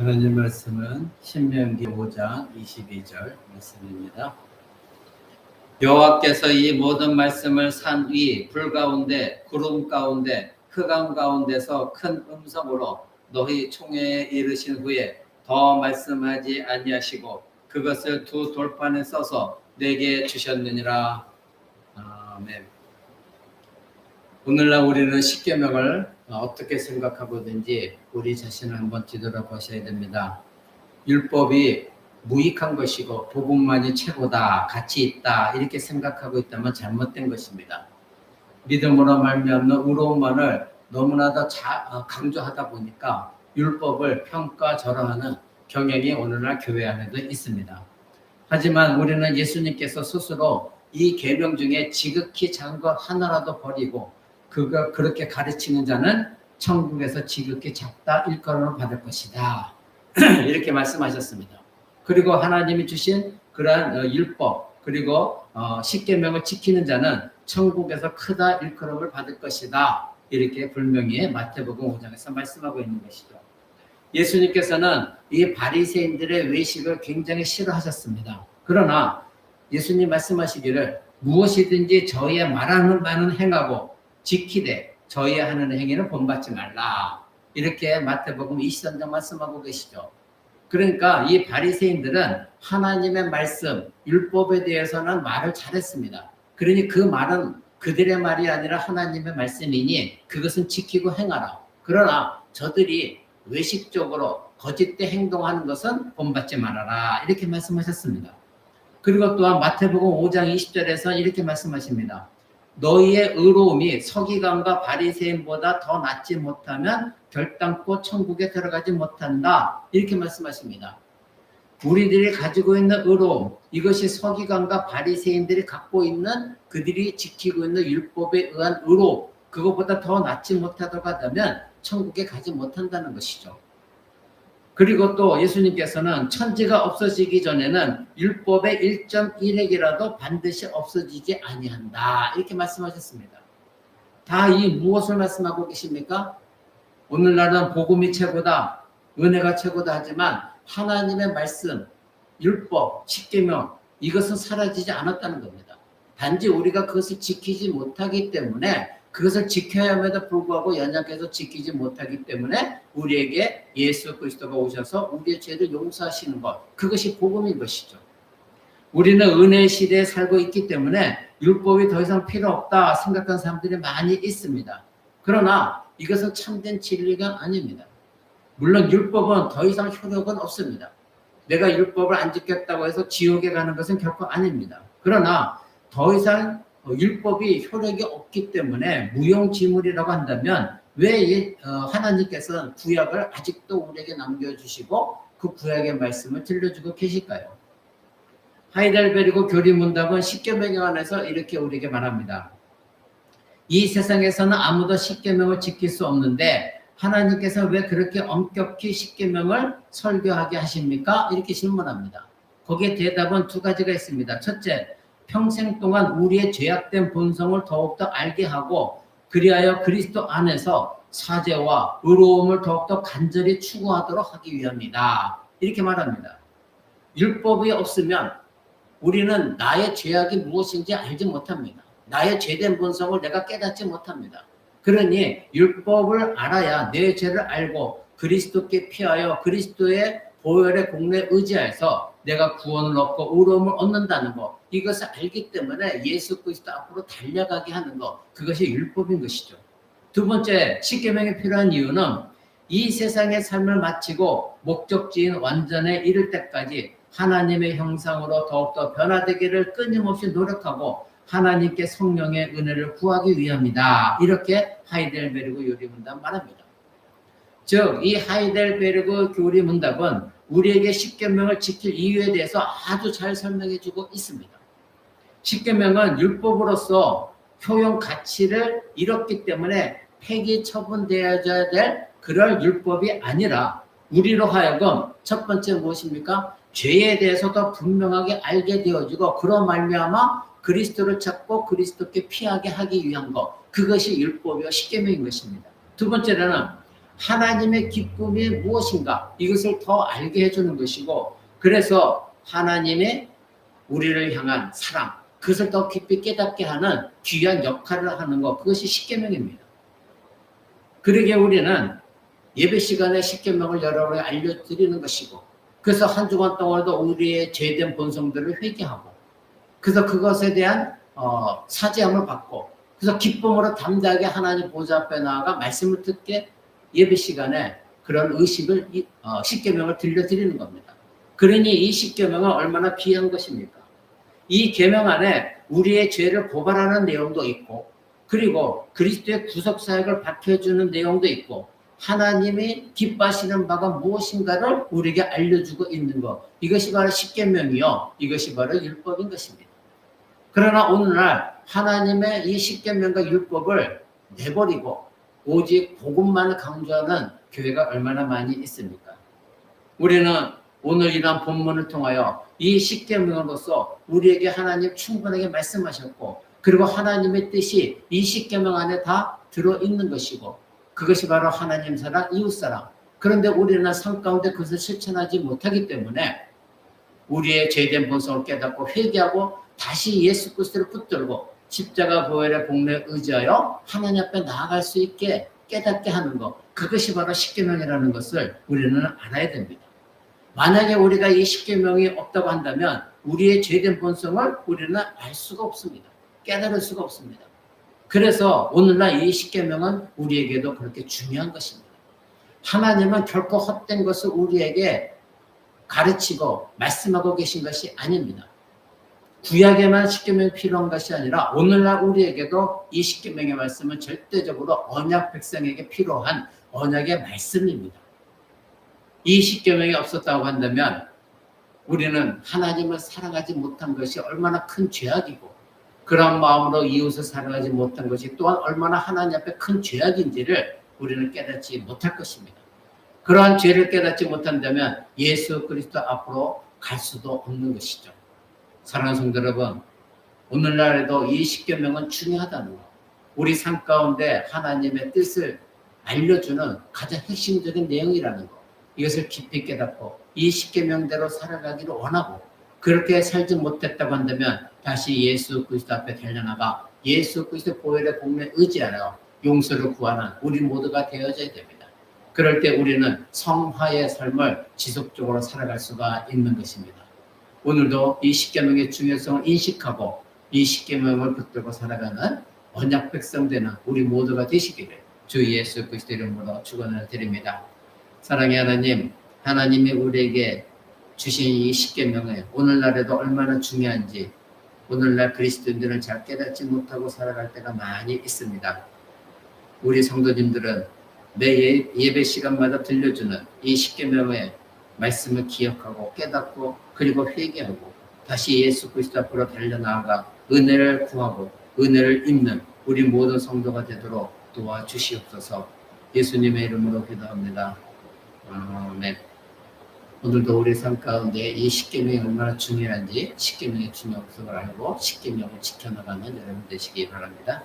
하나님 말씀은 신명기 5장 22절 말씀입니다. 여호와께서 이 모든 말씀을 산 위 불 가운데 구름 가운데 흑암 가운데서 큰 음성으로 너희 총회에 이르신 후에 더 말씀하지 아니하시고 그것을 두 돌판에 써서 내게 주셨느니라. 아멘. 오늘날 우리는 십계명을 어떻게 생각하고든지 우리 자신을 한번 뒤돌아보셔야 됩니다. 율법이 무익한 것이고 복음만이 최고다, 가치 있다 이렇게 생각하고 있다면 잘못된 것입니다. 믿음으로 말미암는 의로움만을 너무나도 자, 어, 강조하다 보니까 율법을 평가절하하는 경향이 오늘날 교회 안에도 있습니다. 하지만 우리는 예수님께서 스스로 이 계명 중에 지극히 작은 것 하나라도 버리고 그가 그렇게 가르치는 자는 천국에서 지극히 작다 일컬음을 받을 것이다. 이렇게 말씀하셨습니다. 그리고 하나님이 주신 그러한 어, 율법 그리고 어, 십계명을 지키는 자는 천국에서 크다 일컬음을 받을 것이다. 이렇게 분명히 마태복음 5장에서 말씀하고 있는 것이죠. 예수님께서는 이 바리새인들의 외식을 굉장히 싫어하셨습니다. 그러나 예수님 말씀하시기를 무엇이든지 저희의 말하는 바는 행하고 지키되 저희 하는 행위는 본받지 말라. 이렇게 마태복음 23장 말씀하고 계시죠. 그러니까 이 바리새인들은 하나님의 말씀, 율법에 대해서는 말을 잘했습니다. 그러니 그 말은 그들의 말이 아니라 하나님의 말씀이니 그것은 지키고 행하라. 그러나 저들이 외식적으로 거짓되 행동하는 것은 본받지 말아라. 이렇게 말씀하셨습니다. 그리고 또한 마태복음 5장 20절에서 이렇게 말씀하십니다. 너희의 의로움이 서기관과 바리새인보다 더 낫지 못하면 결단코 천국에 들어가지 못한다. 이렇게 말씀하십니다. 우리들이 가지고 있는 의로움, 이것이 서기관과 바리새인들이 갖고 있는 그들이 지키고 있는 율법에 의한 의로움, 그것보다 더 낫지 못하다고 하다면 천국에 가지 못한다는 것이죠. 그리고 또 예수님께서는 천지가 없어지기 전에는 율법의 1.1핵이라도 반드시 없어지지 아니한다. 이렇게 말씀하셨습니다. 다 이 무엇을 말씀하고 계십니까? 오늘날은 복음이 최고다. 은혜가 최고다 하지만 하나님의 말씀, 율법, 십계명 이것은 사라지지 않았다는 겁니다. 단지 우리가 그것을 지키지 못하기 때문에 그것을 지켜야 함에도 불구하고 연약해서 지키지 못하기 때문에 우리에게 예수 그리스도가 오셔서 우리의 죄를 용서하시는 것 그것이 복음인 것이죠. 우리는 은혜 시대에 살고 있기 때문에 율법이 더 이상 필요 없다 생각하는 사람들이 많이 있습니다. 그러나 이것은 참된 진리가 아닙니다. 물론 율법은 더 이상 효력은 없습니다. 내가 율법을 안 지켰다고 해서 지옥에 가는 것은 결코 아닙니다. 그러나 더 이상 어, 율법이 효력이 없기 때문에 무용지물이라고 한다면 왜 어, 하나님께서 구약을 아직도 우리에게 남겨주시고 그 구약의 말씀을 들려주고 계실까요? 하이델베르고 교리문답은 십계명에 관해서 이렇게 우리에게 말합니다. 이 세상에서는 아무도 십계명을 지킬 수 없는데 하나님께서 왜 그렇게 엄격히 십계명을 설교하게 하십니까? 이렇게 질문합니다. 거기에 대답은 두 가지가 있습니다. 첫째, 평생 동안 우리의 죄악된 본성을 더욱더 알게 하고 그리하여 그리스도 안에서 사죄와 의로움을 더욱더 간절히 추구하도록 하기 위함이다. 이렇게 말합니다. 율법이 없으면 우리는 나의 죄악이 무엇인지 알지 못합니다. 나의 죄된 본성을 내가 깨닫지 못합니다. 그러니 율법을 알아야 내 죄를 알고 그리스도께 피하여 그리스도의 보혈의 공로에 의지하여서 내가 구원을 얻고 의로움을 얻는다는 것 이것을 알기 때문에 예수 그리스도 앞으로 달려가게 하는 것 그것이 율법인 것이죠. 두 번째 십계명이 필요한 이유는 이 세상의 삶을 마치고 목적지인 완전에 이를 때까지 하나님의 형상으로 더욱더 변화되기를 끊임없이 노력하고 하나님께 성령의 은혜를 구하기 위함이다. 이렇게 하이델베르그 요리 문답 말합니다. 즉, 이 하이델베르그 교리 문답은 우리에게 십계명을 지킬 이유에 대해서 아주 잘 설명해 주고 있습니다. 십계명은 율법으로서 효용 가치를 잃었기 때문에 폐기 처분되어야 될 그럴 율법이 아니라 우리로 하여금 첫 번째 무엇입니까? 죄에 대해서 더 분명하게 알게 되어지고 그런 말미암아 그리스도를 찾고 그리스도께 피하게 하기 위한 것 그것이 율법이와 십계명인 것입니다. 두 번째로는 하나님의 기쁨이 무엇인가 이것을 더 알게 해주는 것이고 그래서 하나님의 우리를 향한 사랑 그것을 더 깊이 깨닫게 하는 귀한 역할을 하는 것 그것이 십계명입니다. 그러기에 우리는 예배 시간에 십계명을 여러분에게 알려드리는 것이고 그래서 한 주간 동안도 우리의 죄된 본성들을 회개하고 그래서 그것에 대한 어, 사죄함을 받고 그래서 기쁨으로 담대하게 하나님 보좌 앞에 나아가 말씀을 듣게 예배 시간에 그런 의식을 이- 어, 십계명을 들려드리는 겁니다. 그러니 이 십계명은 얼마나 귀한 것입니까? 이 계명 안에 우리의 죄를 고발하는 내용도 있고 그리고 그리스도의 구속 사역을 밝혀주는 내용도 있고 하나님이 기뻐하시는 바가 무엇인가를 우리에게 알려주고 있는 것 이것이 바로 십계명이요 이것이 바로 율법인 것입니다. 그러나 오늘날 하나님의 이 십계명과 율법을 내버리고 오직 복음만을 강조하는 교회가 얼마나 많이 있습니까? 우리는 오늘 이러한 본문을 통하여 이 십계명으로서 우리에게 하나님 충분하게 말씀하셨고 그리고 하나님의 뜻이 이 십계명 안에 다 들어 있는 것이고 그것이 바로 하나님 사랑, 이웃 사랑. 그런데 우리는 삶 가운데 그것을 실천하지 못하기 때문에 우리의 죄된 본성을 깨닫고 회개하고 다시 예수 그리스도를 붙들고 십자가 보혈의 복례에 의지하여 하나님 앞에 나아갈 수 있게 깨닫게 하는 것. 그것이 바로 십계명이라는 것을 우리는 알아야 됩니다. 만약에 우리가 이 십계명이 없다고 한다면 우리의 죄된 본성을 우리는 알 수가 없습니다. 깨달을 수가 없습니다. 그래서 오늘날 이 십계명은 우리에게도 그렇게 중요한 것입니다. 하나님은 결코 헛된 것을 우리에게 가르치고 말씀하고 계신 것이 아닙니다. 구약에만 십계명이 필요한 것이 아니라 오늘날 우리에게도 이 십계명의 말씀은 절대적으로 언약 백성에게 필요한 언약의 말씀입니다. 이 십계명이 없었다고 한다면 우리는 하나님을 사랑하지 못한 것이 얼마나 큰 죄악이고 그런 마음으로 이웃을 사랑하지 못한 것이 또한 얼마나 하나님 앞에 큰 죄악인지를 우리는 깨닫지 못할 것입니다. 그러한 죄를 깨닫지 못한다면 예수 그리스도 앞으로 갈 수도 없는 것이죠. 사랑하는 성도 여러분, 오늘날에도 이 십계명은 중요하다는 것. 우리 삶 가운데 하나님의 뜻을 알려주는 가장 핵심적인 내용이라는 것. 이것을 깊이 깨닫고 이 십계명대로 살아가기를 원하고 그렇게 살지 못했다고 한다면 다시 예수 그리스도 앞에 달려나가 예수 그리스도 보혈의 공에 의지하여 용서를 구하는 우리 모두가 되어져야 됩니다. 그럴 때 우리는 성화의 삶을 지속적으로 살아갈 수가 있는 것입니다. 오늘도 이 십계명의 중요성을 인식하고 이 십계명을 붙들고 살아가는 언약 백성 되는 우리 모두가 되시기를 주 예수 그리스도 이름으로 축원을 드립니다. 사랑의 하나님, 하나님이 우리에게 주신 이 십계명을 오늘날에도 얼마나 중요한지 오늘날 그리스도인들은 잘 깨닫지 못하고 살아갈 때가 많이 있습니다. 우리 성도님들은 매 예- 예배 시간마다 들려주는 이 십계명의 말씀을 기억하고 깨닫고 그리고 회개하고 다시 예수 그리스도 앞으로 달려나아가 은혜를 구하고 은혜를 입는 우리 모든 성도가 되도록 도와주시옵소서 예수님의 이름으로 기도합니다. 아멘. 오늘도 우리 삶 가운데 이 십계명이 얼마나 중요한지 십계명의 중요성을 알고 십계명을 지켜나가는 여러분 되시기 바랍니다.